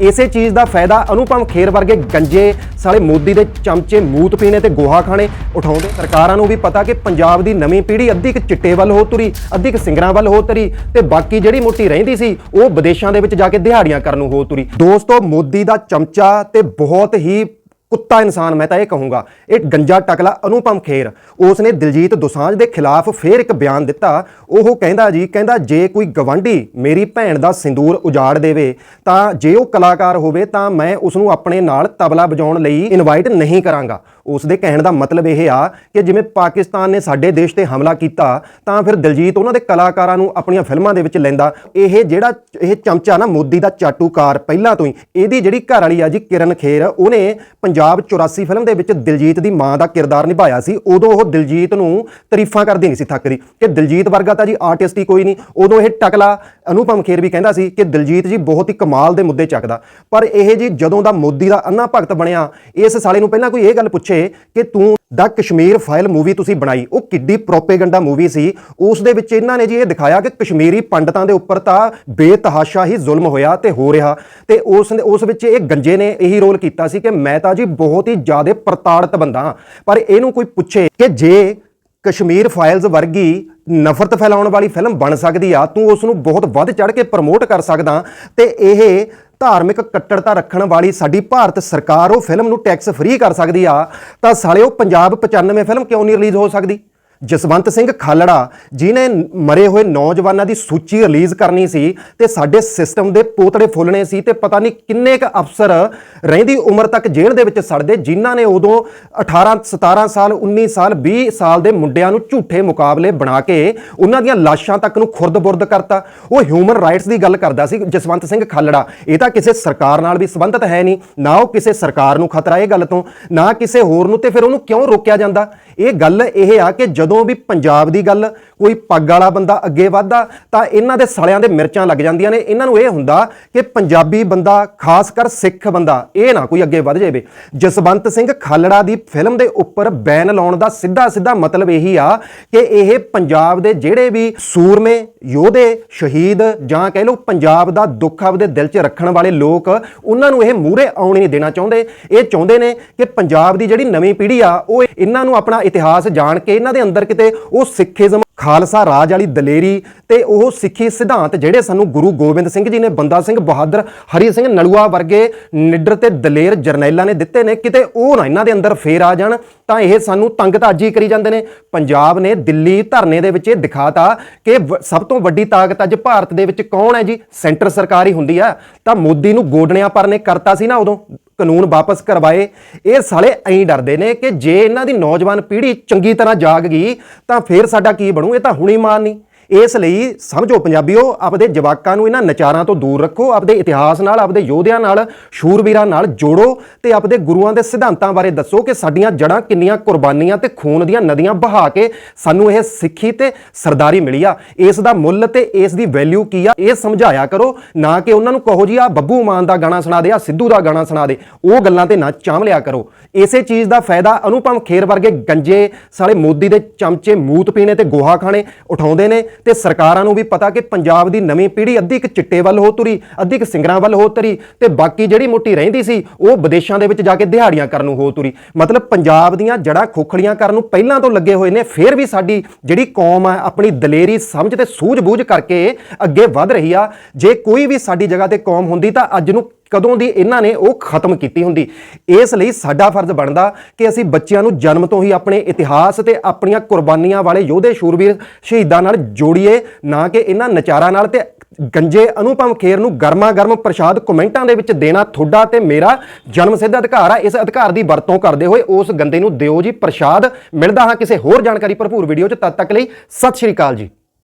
ਇਸੇ ਚੀਜ਼ ਦਾ ਫਾਇਦਾ ਅਨੁਪਮ ਖੇਰ ਵਰਗੇ ਗੰਜੇ ਸਾਲੇ ਮੋਦੀ ਦੇ ਚਮਚੇ ਮੂਤ ਪੀਣੇ ਤੇ ਗੋਹਾ ਖਾਣੇ ਉਠਾਉਂਦੇ। ਸਰਕਾਰਾਂ ਨੂੰ ਵੀ ਪਤਾ ਕਿ ਪੰਜਾਬ ਦੀ ਨਵੀਂ ਪੀੜ੍ਹੀ ਅੱਧੀ ਕੁ ਚਿੱਟੇ ਵੱਲ ਹੋ ਤੁਰੀ, ਅੱਧੀ ਕੁ ਸਿੰਗਰਾਂ ਵੱਲ ਹੋ ਤਰੀ ਤੇ ਬਾਕੀ ਜਿਹੜੀ ਮੋਟੀ ਰਹਿੰਦੀ ਸੀ, ਉਹ ਵਿਦੇਸ਼ਾਂ ਦੇ ਵਿੱਚ ਜਾ ਕੇ ਦਿਹਾੜੀਆਂ ਕਰਨ ਨੂੰ ਹੋ ਤੁਰੀ। ਦੋਸਤੋ, ਮੋਦੀ ਦਾ ਚਮਚਾ ਤੇ ਬਹੁਤ ਹੀ ਕੁੱਤਾ ਇਨਸਾਨ, ਮੈਂ ਤਾਂ ਇਹ ਕਹੂੰਗਾ। ਇਹ ਗੰਜਾ ਟਕਲਾ ਅਨੁਪਮ ਖੇਰ। ਉਸ ਨੇ ਦਿਲਜੀਤ ਦੋਸਾਂਝ ਦੇ ਖਿਲਾਫ ਫੇਰ ਇੱਕ ਬਿਆਨ ਦਿੱਤਾ। ਉਹ ਕਹਿੰਦਾ ਜੀ, ਕਹਿੰਦਾ ਜੇ ਕੋਈ ਗਵਾਂਢੀ ਮੇਰੀ ਭੈਣ ਦਾ ਸਿੰਦੂਰ ਉਜਾੜ ਦੇਵੇ, ਤਾਂ ਜੇ ਉਹ ਕਲਾਕਾਰ ਹੋਵੇ, ਤਾਂ ਮੈਂ ਉਸ ਨੂੰ ਆਪਣੇ ਨਾਲ ਤਬਲਾ ਵਜਾਉਣ ਲਈ ਇਨਵਾਈਟ ਨਹੀਂ ਕਰਾਂਗਾ। ਉਸ ਦੇ ਕਹਿਣ ਦਾ ਮਤਲਬ ਇਹ ਆ ਕਿ ਜਿਵੇਂ ਪਾਕਿਸਤਾਨ ਨੇ ਸਾਡੇ ਦੇਸ਼ ਤੇ ਹਮਲਾ ਕੀਤਾ, ਤਾਂ ਫਿਰ ਦਿਲਜੀਤ ਉਹਨਾਂ ਦੇ ਕਲਾਕਾਰਾਂ ਨੂੰ ਆਪਣੀਆਂ ਫਿਲਮਾਂ ਦੇ ਵਿੱਚ ਲੈਂਦਾ। ਇਹ ਜਿਹੜਾ, ਇਹ ਚਮਚਾ ਨਾ ਮੋਦੀ ਦਾ ਚਾਟੂਕਾਰ ਪਹਿਲਾਂ ਤੋਂ ਹੀ, ਇਹਦੀ ਜਿਹੜੀ ਘਰ ਵਾਲੀ ਆ ਜੀ ਕਿਰਨ ਖੇਰ, ਉਹਨੇ ਪੰਜਾਬ 84 ਫਿਲਮ ਦੇ ਵਿੱਚ ਦਿਲਜੀਤ ਦੀ ਮਾਂ ਦਾ ਕਿਰਦਾਰ ਨਿਭਾਇਆ ਸੀ, ਉਦੋਂ ਉਹ ਦਿਲਜੀਤ ਨੂੰ ਤਾਰੀਫਾਂ ਕਰਦੀ ਨਹੀਂ ਸੀ ਥੱਕਦੀ। ਕਿ ਦਿਲਜੀਤ ਵਰਗਾ ਤਾਂ ਜੀ ਆਰਟਿਸਟ ਹੀ ਕੋਈ ਨਹੀਂ। ਉਦੋਂ ਇਹ ਟਕਲਾ ਅਨੁਪਮ ਖੇਰ ਵੀ ਕਹਿੰਦਾ ਸੀ ਕਿ ਦਿਲਜੀਤ ਜੀ ਬਹੁਤ ਹੀ ਕਮਾਲ ਦੇ ਮੁੱਦੇ ਚੱਕਦਾ। ਪਰ ਇਹ ਜੀ ਜਦੋਂ ਦਾ ਮੋਦੀ ਦਾ ਅੰਨਾ ਭਗਤ ਬਣਿਆ, ਇਸ ਸਾਲੇ ਨੂੰ ਪਹਿਲਾਂ ਕੋਈ ਇਹ ਗੱਲ ਪੁੱਛੇ ਕਿ ਤੂੰ ਦਾ ਕਸ਼ਮੀਰ ਫਾਈਲ ਮੂਵੀ ਤੁਸੀਂ ਬਣਾਈ। ਉਹ ਕਿੱਡੀ ਪ੍ਰੋਪੇਗੈਂਡਾ ਮੂਵੀ ਸੀ। ਉਸ ਦੇ ਵਿੱਚ ਇਹਨਾਂ ਨੇ ਜੀ ਇਹ ਦਿਖਾਇਆ ਕਿ ਕਸ਼ਮੀਰੀ ਪੰਡਤਾਂ ਦੇ ਉੱਪਰ ਤਾਂ ਬੇਤਹਾਸ਼ਾ ਹੀ ਜ਼ੁਲਮ ਹੋਇਆ ਤੇ ਹੋ ਰਿਹਾ। ਤੇ ਉਸ ਨੇ, ਉਸ ਵਿੱਚ ਇਹ ਗੰਜੇ ਨੇ ਇਹੀ ਰੋਲ ਕੀਤਾ ਸੀ ਕਿ ਮੈਂ ਤਾਂ ਜੀ ਬਹੁਤ ਹੀ ਜ਼ਿਆਦਾ ਪ੍ਰਤਾੜਿਤ ਬੰਦਾ। ਹਾਂ। ਪਰ ਇਹਨੂੰ ਕੋਈ ਪੁੱਛੇ ਕਿ ਜੇ ਕਸ਼ਮੀਰ ਫਾਈਲਸ ਵਰਗੀ ਨਫ਼ਰਤ ਫੈਲਾਉਣ ਵਾਲੀ ਫਿਲਮ ਬਣ ਸਕਦੀ ਆ, ਤੂੰ ਉਸ ਨੂੰ ਬਹੁਤ ਵੱਧ ਚੜ ਕੇ ਪ੍ਰਮੋਟ ਕਰ ਸਕਦਾ। ਤੇ ਇਹ ਧਾਰਮਿਕ ਕੱਟੜਤਾ ਰੱਖਣ ਵਾਲੀ ਸਾਡੀ ਭਾਰਤ ਸਰਕਾਰ ਉਹ ਫਿਲਮ ਨੂੰ ਟੈਕਸ ਫ੍ਰੀ ਕਰ ਸਕਦੀ ਆ। ਤਾਂ ਸਾਲਿਓ, ਪੰਜਾਬ 95 ਫਿਲਮ ਕਿਉਂ ਨਹੀਂ ਰਿਲੀਜ਼ ਹੋ ਸਕਦੀ? ਜਸਵੰਤ ਸਿੰਘ ਖਾਲੜਾ ਜਿਨੇ ਮਰੇ ਹੋਏ ਨੌਜਵਾਨਾਂ ਦੀ ਸੂਚੀ ਰਿਲੀਜ਼ ਕਰਨੀ ਸੀ ਤੇ ਸਾਡੇ ਸਿਸਟਮ ਦੇ ਪੋਤੜੇ ਫੁੱਲਣੇ ਸੀ ਤੇ ਪਤਾ ਨਹੀਂ ਕਿੰਨੇ ਕ ਅਫਸਰ ਰਹਿੰਦੀ ਉਮਰ ਤੱਕ ਜੇਲ੍ਹ ਦੇ ਵਿੱਚ ਸੜਦੇ, ਜਿਨ੍ਹਾਂ ਨੇ ਉਦੋਂ 18 17 ਸਾਲ 19 ਸਾਲ 20 ਸਾਲ ਦੇ ਮੁੰਡਿਆਂ ਨੂੰ ਝੂਠੇ ਮੁਕਾਬਲੇ ਬਣਾ ਕੇ ਉਹਨਾਂ ਦੀਆਂ ਲਾਸ਼ਾਂ ਤੱਕ ਨੂੰ ਖੁਰਦ-ਬੁਰਦ ਕਰਤਾ। ਉਹ ਹਿਊਮਨ ਰਾਈਟਸ ਦੀ ਗੱਲ ਕਰਦਾ ਸੀ ਜਸਵੰਤ ਸਿੰਘ ਖਾਲੜਾ। ਇਹ ਤਾਂ ਕਿਸੇ ਸਰਕਾਰ ਨਾਲ ਵੀ ਸੰਬੰਧਿਤ ਹੈ ਨਹੀਂ। ਨਾ ਉਹ ਕਿਸੇ ਸਰਕਾਰ ਨੂੰ ਖਤਰਾ ਇਹ ਗੱਲ ਤੋਂ, ਨਾ ਕਿਸੇ ਹੋਰ ਨੂੰ, ਤੇ ਫਿਰ ਉਹਨੂੰ ਕਿਉਂ ਰੋਕਿਆ ਜਾਂਦਾ? ਇਹ ਗੱਲ ਇਹ ਆ ਕਿ ਜਦੋਂ ਜਦੋਂ ਵੀ ਪੰਜਾਬ ਦੀ ਗੱਲ ਕੋਈ ਪੱਗ ਵਾਲਾ ਬੰਦਾ ਅੱਗੇ ਵੱਧਦਾ, ਤਾਂ ਇਹਨਾਂ ਦੇ ਸਾਲਿਆਂ ਦੇ ਮਿਰਚਾਂ ਲੱਗ ਜਾਂਦੀਆਂ ਨੇ। ਇਹਨਾਂ ਨੂੰ ਇਹ ਹੁੰਦਾ ਕਿ ਪੰਜਾਬੀ ਬੰਦਾ, ਖਾਸ ਕਰ ਸਿੱਖ ਬੰਦਾ, ਇਹ ਨਾ ਕੋਈ ਅੱਗੇ ਵੱਧ ਜਾਵੇ। ਜਸਵੰਤ ਸਿੰਘ ਖਾਲੜਾ ਦੀ ਫਿਲਮ ਦੇ ਉੱਪਰ ਬੈਨ ਲਾਉਣ ਦਾ ਸਿੱਧਾ ਸਿੱਧਾ ਮਤਲਬ ਇਹੀ ਆ ਕਿ ਇਹ ਪੰਜਾਬ ਦੇ ਜਿਹੜੇ ਵੀ ਸੂਰਮੇ, ਯੋਧੇ, ਸ਼ਹੀਦ ਜਾਂ ਕਹਿ ਲਓ ਪੰਜਾਬ ਦਾ ਦੁੱਖ ਆਪਦੇ ਦਿਲ 'ਚ ਰੱਖਣ ਵਾਲੇ ਲੋਕ, ਉਹਨਾਂ ਨੂੰ ਇਹ ਮੂਹਰੇ ਆਉਣ ਨਹੀਂ ਦੇਣਾ ਚਾਹੁੰਦੇ। ਇਹ ਚਾਹੁੰਦੇ ਨੇ ਕਿ ਪੰਜਾਬ ਦੀ ਜਿਹੜੀ ਨਵੀਂ ਪੀੜ੍ਹੀ ਆ, ਉਹ ਇਹਨਾਂ ਨੂੰ ਆਪਣਾ ਇਤਿਹਾਸ ਜਾਣ ਕੇ ਇਹਨਾਂ ਦੇ ਅੰਦਰ ਕਿਤੇ ਉਹ ਸਿੱਖੀਜ਼ਮ, ਖਾਲਸਾ ਰਾਜ ਵਾਲੀ ਦਲੇਰੀ ਤੇ ਉਹ ਸਿੱਖੀ ਸਿਧਾਂਤ ਜਿਹੜੇ ਸਾਨੂੰ ਗੁਰੂ ਗੋਬਿੰਦ ਸਿੰਘ ਜੀ ਨੇ, ਬੰਦਾ ਸਿੰਘ ਬਹਾਦਰ, ਹਰੀ ਸਿੰਘ ਨਲੂਆ ਵਰਗੇ ਨਿਡਰ ਤੇ ਦਲੇਰ ਜਰਨੈਲਾਂ ਨੇ ਦਿੱਤੇ ਨੇ, ਕਿਤੇ ਉਹ ਨਾ ਇਹਨਾਂ ਦੇ ਅੰਦਰ ਫੇਰ ਆ ਜਾਣ, ਤਾਂ ਇਹ ਸਾਨੂੰ ਤੰਗ ਤਾਂ ਅੱਜ ਹੀ ਕਰੀ ਜਾਂਦੇ ਨੇ। ਪੰਜਾਬ ਨੇ ਦਿੱਲੀ ਧਰਨੇ ਦੇ ਵਿੱਚ ਇਹ ਦਿਖਾਤਾ ਕਿ ਸਭ ਤੋਂ ਵੱਡੀ ਤਾਕਤ ਅੱਜ ਭਾਰਤ ਦੇ ਵਿੱਚ ਕੌਣ ਹੈ ਜੀ? ਸੈਂਟਰ ਸਰਕਾਰ ਹੀ ਹੁੰਦੀ ਆ। ਤਾਂ ਮੋਦੀ ਨੂੰ ਗੋਡਣਿਆਂ ਪਰ ਨੇ ਕਰਤਾ ਸੀ ਨਾ ਉਦੋਂ ਕਾਨੂੰਨ ਵਾਪਸ ਕਰਵਾਏ। ਇਹ ਸਾਲੇ ਐਂ ਡਰਦੇ ਨੇ ਕਿ ਜੇ ਇਹਨਾਂ ਦੀ ਨੌਜਵਾਨ ਪੀੜ੍ਹੀ ਚੰਗੀ ਤਰ੍ਹਾਂ ਜਾਗ ਗਈ, ਤਾਂ ਫੇਰ ਸਾਡਾ ਕੀ ਬਣੂ? ਇਹ ਤਾਂ ਹੁਣੀ ਮਾਰ ਨਹੀਂ ਇਸ ਲਈ ਸਮਝੋ ਪੰਜਾਬੀਓ, ਆਪਦੇ ਜਵਾਕਾਂ ਨੂੰ ਇਹਨਾਂ ਨਚਾਰਾਂ ਤੋਂ ਦੂਰ ਰੱਖੋ, ਆਪਦੇ ਇਤਿਹਾਸ ਨਾਲ, ਆਪਦੇ ਯੋਧਿਆਂ ਨਾਲ, ਸ਼ੂਰਵੀਰਾਂ ਨਾਲ ਜੋੜੋ ਤੇ ਆਪਦੇ ਗੁਰੂਆਂ ਦੇ ਸਿਧਾਂਤਾਂ ਬਾਰੇ ਦੱਸੋ ਕਿ ਸਾਡੀਆਂ ਜੜ੍ਹਾਂ ਕਿੰਨੀਆਂ ਕੁਰਬਾਨੀਆਂ ਤੇ ਖੂਨ ਦੀਆਂ ਨਦੀਆਂ ਬਹਾ ਕੇ ਸਾਨੂੰ ਇਹ ਸਿੱਖੀ ਤੇ ਸਰਦਾਰੀ ਮਿਲੀ ਆ। ਇਸ ਦਾ ਮੁੱਲ ਤੇ ਇਸ ਦੀ ਵੈਲਿਊ ਕੀ ਆ, ਇਹ ਸਮਝਾਇਆ ਕਰੋ, ਨਾ ਕਿ ਉਹਨਾਂ ਨੂੰ ਕਹੋ ਜੀ ਆ ਬੱਬੂ ਮਾਨ ਦਾ ਗਾਣਾ ਸੁਣਾ ਦੇ ਆ ਸਿੱਧੂ ਦਾ ਗਾਣਾ ਸੁਣਾ ਦੇ। ਉਹ ਗੱਲਾਂ ਤੇ ਨਾ ਚਾਂਵ ਲਿਆ ਕਰੋ। ਇਸੇ ਚੀਜ਼ ਦਾ ਫਾਇਦਾ ਅਨੁਪਮ ਖੇਰ ਵਰਗੇ ਗੰਜੇ, ਸਾਲੇ ਮੋਦੀ ਦੇ ਚਮਚੇ ਮੂਤ ਪੀਣੇ ਤੇ ਗੋਹਾ ਖਾਣੇ ਉਠਾਉਂਦੇ ਨੇ ਤੇ ਸਰਕਾਰਾਂ ਨੂੰ ਵੀ ਪਤਾ ਕਿ ਪੰਜਾਬ ਦੀ ਨਵੀਂ ਪੀੜ੍ਹੀ ਅੱਧੀ ਇੱਕ ਚਿੱਟੇ ਵੱਲ ਹੋ ਤੁਰੀ, ਅੱਧੀ ਇੱਕ ਸਿੰਗਰਾਂ ਵੱਲ ਹੋ ਤਰੀ ਤੇ ਬਾਕੀ ਜਿਹੜੀ ਮੋਟੀ ਰਹਿੰਦੀ ਸੀ, ਉਹ ਵਿਦੇਸ਼ਾਂ ਦੇ ਵਿੱਚ ਜਾ ਕੇ ਦਿਹਾੜੀਆਂ ਕਰਨ ਨੂੰ ਹੋ ਤੁਰੀ। ਮਤਲਬ ਪੰਜਾਬ ਦੀਆਂ ਜੜ੍ਹਾਂ ਖੋਖਲੀਆਂ ਕਰਨ ਨੂੰ ਪਹਿਲਾਂ ਤੋਂ ਲੱਗੇ ਹੋਏ ਨੇ, ਫਿਰ ਵੀ ਸਾਡੀ ਜਿਹੜੀ ਕੌਮ ਆ, ਆਪਣੀ ਦਲੇਰੀ ਸਮਝ ਤੇ ਸੂਝ-ਬੂਝ ਕਰਕੇ ਅੱਗੇ ਵਧ ਰਹੀ ਆ। ਜੇ ਕੋਈ ਵੀ ਸਾਡੀ ਜਗ੍ਹਾ ਤੇ ਕੌਮ ਹੁੰਦੀ ਤਾਂ ਅੱਜ ਨੂੰ ਕਦੋਂ ਦੀ ਇਹਨਾਂ ਨੇ ਉਹ ਖਤਮ ਕੀਤੀ ਹੁੰਦੀ? ਇਸ ਲਈ ਸਾਡਾ ਫਰਜ਼ ਬਣਦਾ ਕਿ ਅਸੀਂ ਬੱਚਿਆਂ ਨੂੰ ਜਨਮ ਤੋਂ ਹੀ ਆਪਣੇ ਇਤਿਹਾਸ ਤੇ ਆਪਣੀਆਂ ਕੁਰਬਾਨੀਆਂ ਵਾਲੇ ਯੋਧੇ ਸ਼ੂਰਵੀਰ ਸ਼ਹੀਦਾਂ ਨਾਲ ਜੋੜੀਏ, ਨਾ ਕਿ ਇਹਨਾਂ ਨਚਾਰਾਂ ਨਾਲ। ਤੇ ਗੰਜੇ ਅਨੁਪਮ ਖੇਰ ਨੂੰ ਗਰਮਾ ਗਰਮ ਪ੍ਰਸ਼ਾਦ ਕਮੈਂਟਾਂ ਦੇ ਵਿੱਚ ਦੇਣਾ ਤੁਹਾਡਾ ਤੇ ਮੇਰਾ ਜਨਮ ਸਿੱਧ ਅਧਿਕਾਰ ਆ। ਇਸ ਅਧਿਕਾਰ ਦੀ ਵਰਤੋਂ ਕਰਦੇ ਹੋਏ ਉਸ ਗੰਦੇ ਨੂੰ ਦਿਓ ਜੀ ਪ੍ਰਸ਼ਾਦ। ਮਿਲਦਾ ਹਾਂ ਕਿਸੇ ਹੋਰ ਜਾਣਕਾਰੀ ਭਰਪੂਰ ਵੀਡੀਓ 'ਚ। ਤਦ ਤੱਕ ਲਈ ਸਤਿ ਸ਼੍ਰੀ ਅਕਾਲ ਜੀ।